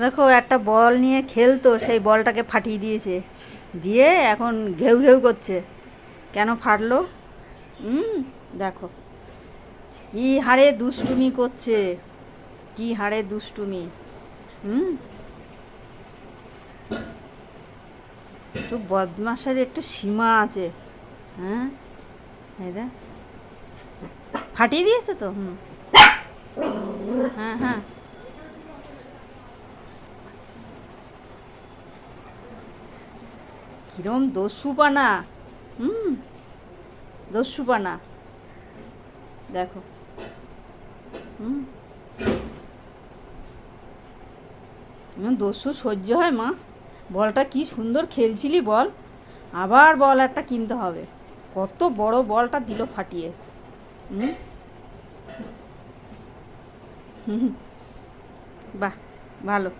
দেখো, একটা বল নিয়ে খেলতো, সেই বলটাকে ফাটিয়ে দিয়েছে। দিয়ে এখন ঘেউ ঘেউ করছে। কেন ফাটলো? হুম দেখো। কি হারে দুষ্টুমি করছে। কি হারে দুষ্টুমি। হুম তো বদমাসের একটা সীমা আছে। হ্যাঁ? ফাটিয়ে দিয়েছে তো? হুম। হ্যাঁ হ্যাঁ। কিরম দস্যুপানা। হুম, দস্যুপানা। দেখো। হুম। দস্যু সহ্য হয়, মা। বলটা কি সুন্দর খেলছিলি বল। আবার বল একটা কিনতে হবে। কত বড় বলটা দিল ফাটিয়ে। হুম। বাহ, ভালো।